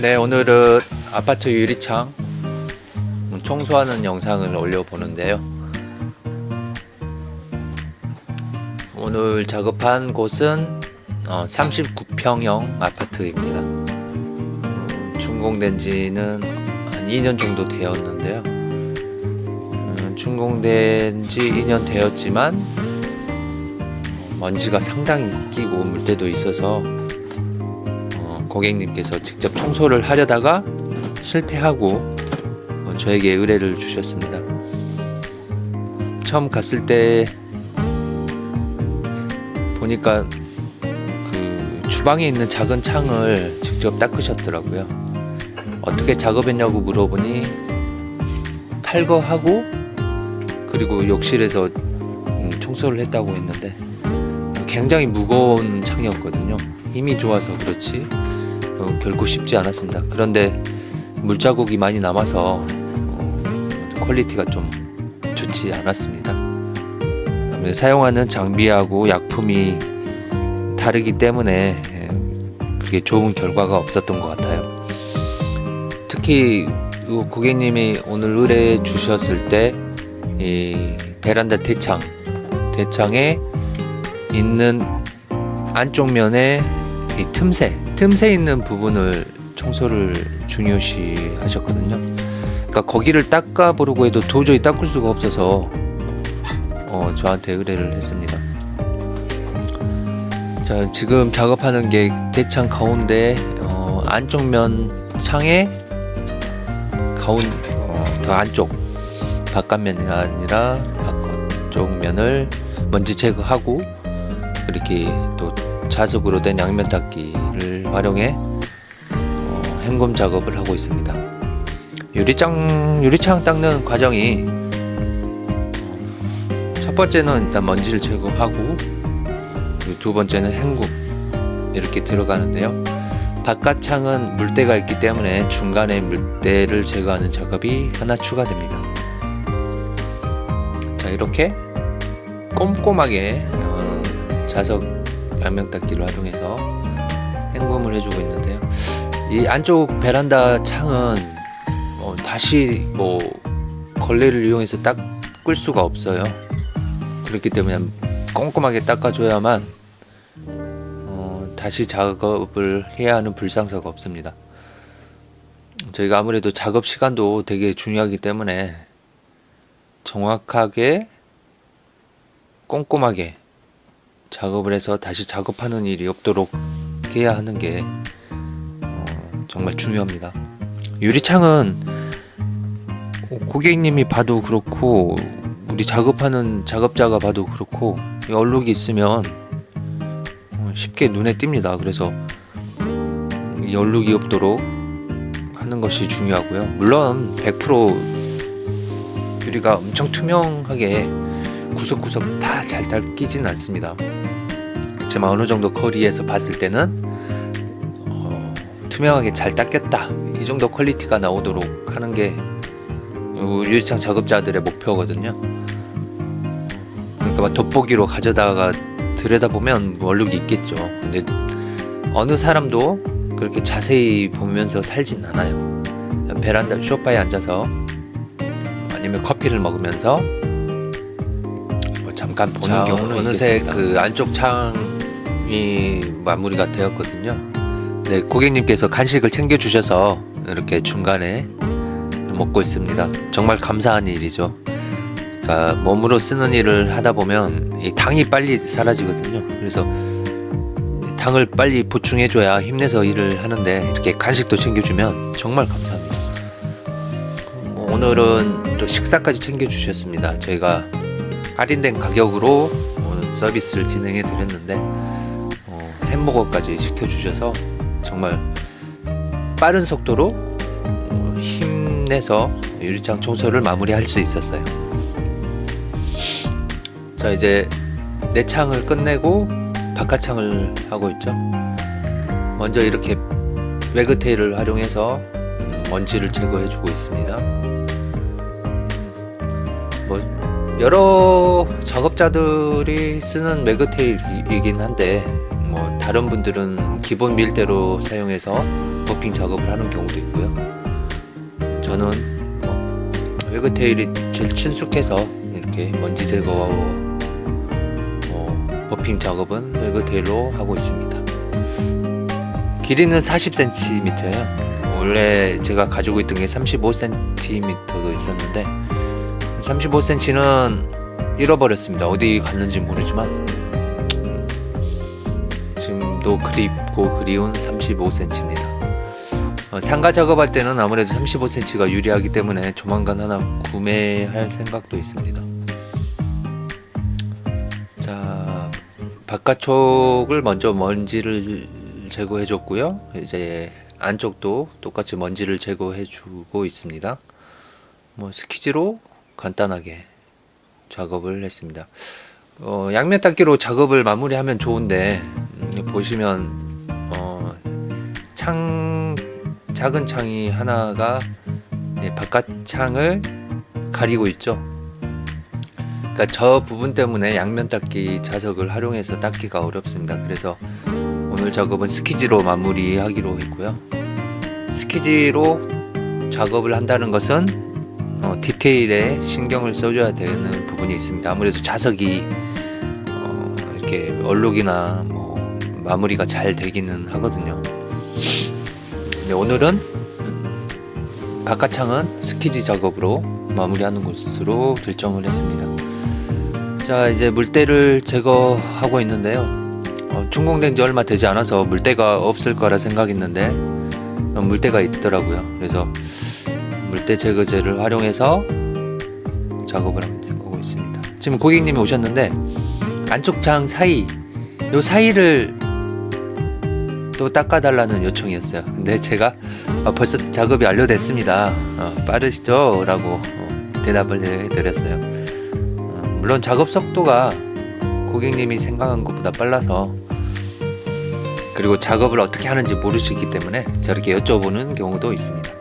네, 오늘은 아파트 유리창 청소하는 영상을 올려보는데요. 오늘 작업한 곳은 어, 39평형 아파트입니다. 준공된 지는 한 2년 정도 되었는데요. 음, 준공된 지 2년 되었지만 먼지가 상당히 끼고 물때도 있어서 어, 고객님께서 직접 청소를 하려다가 실패하고 어, 저에게 의뢰를 주셨습니다. 처음 갔을 때 보니까 그 주방에 있는 작은 창을 직접 닦으셨더라고요. 어떻게 작업했냐고 물어보니 탈거하고 그리고 욕실에서 음, 청소를 했다고 했는데 굉장히 무거운 창이었거든요. 힘이 좋아서 그렇지 어, 결코 쉽지 않았습니다. 그런데 물자국이 많이 남아서 어, 퀄리티가 좀 좋지 않았습니다. 사용하는 장비하고 약품이 다르기 때문에 예, 그게 좋은 결과가 없었던 것 같아요. 특히 이 고객님이 오늘 의뢰 주셨을 때 이 베란다 대창 대창에 있는 안쪽 면에 이 틈새 틈새 있는 부분을 청소를 중요시 하셨거든요. 그러니까 거기를 닦아 보려고 해도 도저히 닦을 수가 없어서 어, 저한테 의뢰를 했습니다. 자 지금 작업하는 게 대창 가운데 어, 안쪽 면 창에 가운 어, 더 안쪽 바깥면이 아니라 바깥쪽 면을 먼지 제거하고 이렇게 또 자석으로 된 양면 닦기를 활용해 어, 헹굼 작업을 하고 있습니다. 유리창 유리창 닦는 과정이 어, 첫 번째는 일단 먼지를 제거하고 두 번째는 헹굼 이렇게 들어가는데요. 바깥 창은 물때가 있기 때문에 중간에 물때를 제거하는 작업이 하나 추가됩니다. 자 이렇게 꼼꼼하게 어, 자석 양면 닦기를 활용해서 헹굼을 해주고 있는데요. 이 안쪽 베란다 창은 어, 다시 뭐 걸레를 이용해서 닦을 수가 없어요. 그렇기 때문에 꼼꼼하게 닦아줘야만 어, 다시 작업을 해야 하는 불상사가 없습니다. 저희가 아무래도 작업 시간도 되게 중요하기 때문에 정확하게 꼼꼼하게 작업을 해서 다시 작업하는 일이 없도록 해야 하는 게 어, 정말 중요합니다. 유리창은 고객님이 봐도 그렇고 우리 작업하는 작업자가 봐도 그렇고 이 얼룩이 있으면 어, 쉽게 눈에 띕니다. 그래서 이 얼룩이 없도록 하는 것이 중요하고요. 물론 100% 유리가 엄청 투명하게 구석구석 다 잘 닦이진 않습니다. 그렇지만 어느 정도 거리에서 봤을 때는 어, 투명하게 잘 닦였다 이 정도 퀄리티가 나오도록 하는 게 유리창 작업자들의 목표거든요. 그러니까 막 돋보기로 가져다가 들여다보면 얼룩이 있겠죠. 근데 어느 사람도 그렇게 자세히 보면서 살진 않아요. 베란다 쇼파에 앉아서 아니면 커피를 먹으면서 뭐 잠깐 보는 자, 경우는 어느새 있겠습니다. 그 안쪽 창 이 마무리가 되었거든요. 네, 고객님께서 간식을 챙겨 주셔서 이렇게 중간에 먹고 있습니다. 정말 감사한 일이죠. 그러니까 몸으로 쓰는 일을 하다 보면 이 당이 빨리 사라지거든요. 그래서 이 당을 빨리 보충해줘야 힘내서 일을 하는데 이렇게 간식도 챙겨주면 정말 감사합니다. 뭐 오늘은 또 식사까지 챙겨주셨습니다. 저희가 할인된 가격으로 서비스를 진행해 드렸는데 어, 햄버거까지 시켜주셔서 정말 빠른 속도로 어, 힘내서 유리창 청소를 마무리할 수 있었어요. 자 이제 내 창을 끝내고 바깥 창을 하고 있죠. 먼저 이렇게 외그테일을 활용해서 음, 먼지를 제거해주고 있습니다. 뭐 여러 작업자들이 쓰는 매그테일이긴 한데 뭐 다른 분들은 기본 밀대로 사용해서 버핑 작업을 하는 경우도 있고요. 저는 뭐 웨그테일이 제일 친숙해서 이렇게 먼지 제거하고 뭐 버핑 작업은 웨그테일로 하고 있습니다. 길이는 40cm예요. 원래 제가 가지고 있던 게 35cm도 있었는데 35cm는 잃어버렸습니다. 어디 갔는지 모르지만 음, 지금도 그립고 그리운 35cm입니다. 어, 상가 작업할 때는 아무래도 35cm가 유리하기 때문에 조만간 하나 구매할 생각도 있습니다. 자, 바깥쪽을 먼저 먼지를 제거해 줬고요. 이제 안쪽도 똑같이 먼지를 제거해 주고 있습니다. 뭐 스키지로 간단하게 작업을 했습니다. 어, 양면 닦기로 작업을 마무리하면 좋은데 음, 보시면 어, 창 작은 창이 하나가 바깥 창을 가리고 있죠. 그러니까 저 부분 때문에 양면 닦기 자석을 활용해서 닦기가 어렵습니다. 그래서 오늘 작업은 스키지로 마무리하기로 했고요. 스키지로 작업을 한다는 것은 어, 디테일에 신경을 써줘야 되는 부분이 있습니다. 아무래도 자석이 어, 이렇게 얼룩이나 뭐 마무리가 잘 되기는 하거든요. 근데 오늘은 음, 바깥 창은 스키지 작업으로 마무리하는 것으로 결정을 했습니다. 자 이제 물때를 제거하고 있는데요. 어, 준공된 지 얼마 되지 않아서 물때가 없을 거라 생각했는데 어, 물때가 있더라고요. 그래서 물때 제거제를 활용해서 작업을 하고 있습니다. 지금 고객님이 오셨는데 안쪽 장 사이 요 사이를 또 닦아달라는 요청이었어요. 근데 제가 어, 벌써 작업이 완료됐습니다. 어, 빠르시죠? 라고 어, 대답을 해드렸어요. 어, 물론 작업 속도가 고객님이 생각한 것보다 빨라서 그리고 작업을 어떻게 하는지 모르시기 때문에 저렇게 여쭤보는 경우도 있습니다.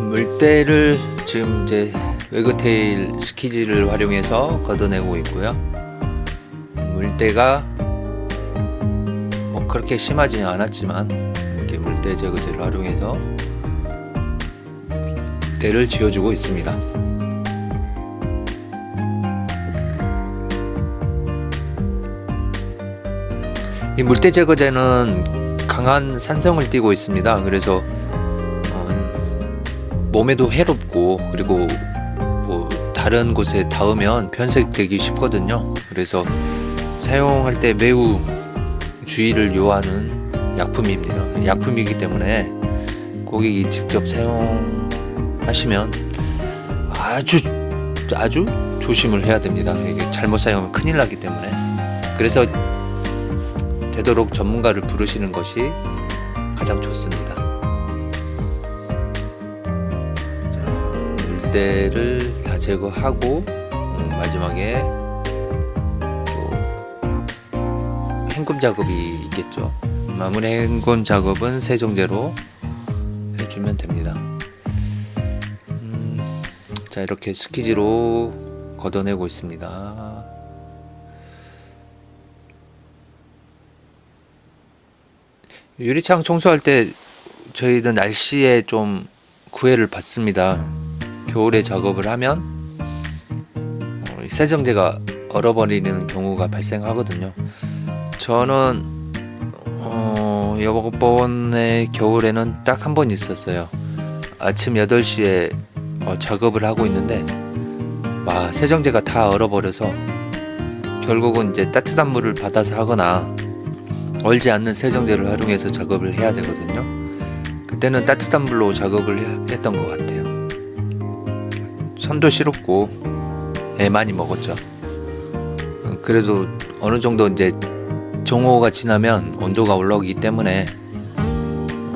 물때를 지금 이제 웨그테일 스키지를 활용해서 걷어내고 있고요. 물때가 뭐 그렇게 심하지는 않았지만 이렇게 물때 제거제를 활용해서 때를 지어주고 있습니다. 이 물때 제거제는 강한 산성을 띠고 있습니다. 그래서 어, 몸에도 해롭고 그리고 뭐 다른 곳에 닿으면 변색되기 쉽거든요. 그래서 사용할 때 매우 주의를 요하는 약품입니다. 약품이기 때문에 고객이 직접 사용하시면 아주 아주 조심을 해야 됩니다. 이게 잘못 사용하면 큰일 나기 때문에 그래서 되도록 전문가를 부르시는 것이 가장 좋습니다. 자, 물때를 다 제거하고 음, 마지막에 헹굼 작업이 있겠죠. 마무리 헹굼 작업은 세정제로 해주면 됩니다. 음, 자 이렇게 스키지로 걷어내고 있습니다. 유리창 청소할 때 저희는 날씨에 좀 구애를 받습니다. 겨울에 작업을 하면 어, 이 세정제가 얼어버리는 경우가 발생하거든요. 저는 어, 이번에 겨울에는 딱 한 번 있었어요. 아침 8시에 어, 작업을 하고 있는데 와, 세정제가 다 얼어버려서 결국은 이제 따뜻한 물을 받아서 하거나 얼지 않는 세정제를 활용해서 작업을 해야 되거든요. 그때는 따뜻한 물로 작업을 해- 했던 것 같아요. 손도 시렵고 애 많이 먹었죠. 어, 그래도 어느 정도 이제 정오가 지나면 온도가 올라오기 때문에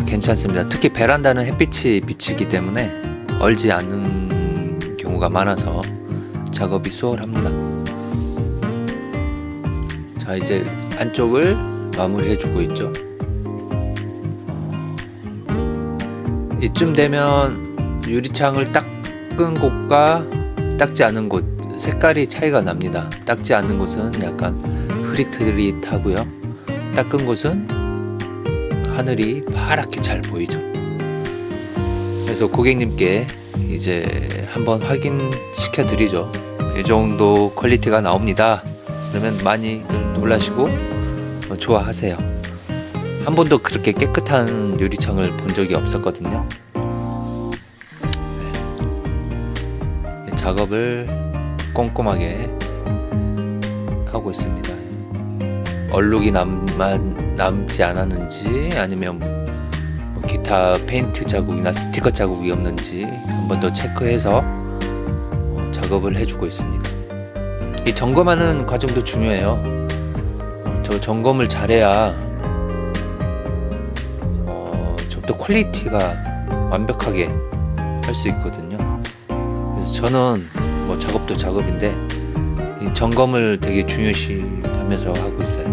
괜찮습니다. 특히 베란다는 햇빛이 비치기 때문에 얼지 않는 경우가 많아서 작업이 수월합니다. 자 이제 안쪽을 마무리해 주고 있죠. 어, 이쯤 되면 유리창을 닦은 곳과 닦지 않은 곳 색깔이 차이가 납니다. 닦지 않는 곳은 약간 흐릿흐릿하고요. 닦은 곳은 하늘이 파랗게 잘 보이죠. 그래서 고객님께 이제 한번 확인시켜 드리죠. 이 정도 퀄리티가 나옵니다. 그러면 많이 놀라시고 어, 좋아하세요. 한 번도 그렇게 깨끗한 유리창을 본 적이 없었거든요. 네. 작업을 꼼꼼하게 하고 있습니다. 얼룩이 남만 남지 않았는지 아니면 뭐 기타 페인트 자국이나 스티커 자국이 없는지 한 번 더 체크해서 어, 작업을 해주고 있습니다. 이 점검하는 과정도 중요해요. 저 점검을 잘해야 어, 좀더 퀄리티가 완벽하게 할 수 있거든요. 그래서 저는 뭐 작업도 작업인데 이 점검을 되게 중요시 하면서 하고 있어요.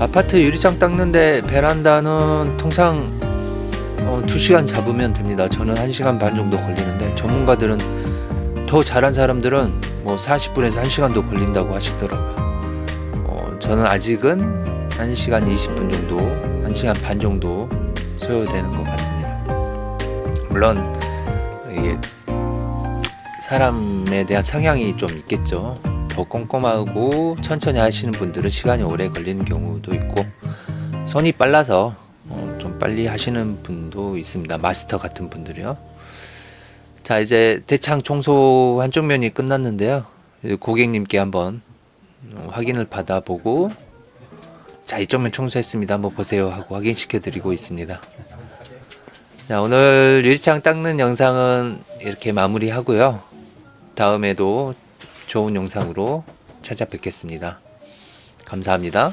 아파트 유리창 닦는데 베란다는 통상 어, 2시간 잡으면 됩니다. 저는 1시간 반 정도 걸리는데 전문가들은 더 잘한 사람들은 뭐 40분에서 1시간도 걸린다고 하시더라고요. 어, 저는 아직은 1시간 20분 정도, 1시간 반 정도 소요되는 것 같습니다. 물론 이게 사람에 대한 성향이 좀 있겠죠. 더 꼼꼼하고 천천히 하시는 분들은 시간이 오래 걸리는 경우도 있고 손이 빨라서 어, 좀 빨리 하시는 분도 있습니다. 마스터 같은 분들이요. 자 이제 대창 청소 한쪽 면이 끝났는데요. 고객님께 한번 어, 확인을 받아보고 자 이쪽 면 청소했습니다. 한번 보세요 하고 확인시켜 드리고 있습니다. 자 오늘 유리창 닦는 영상은 이렇게 마무리하고요. 다음에도 좋은 영상으로 찾아뵙겠습니다. 감사합니다.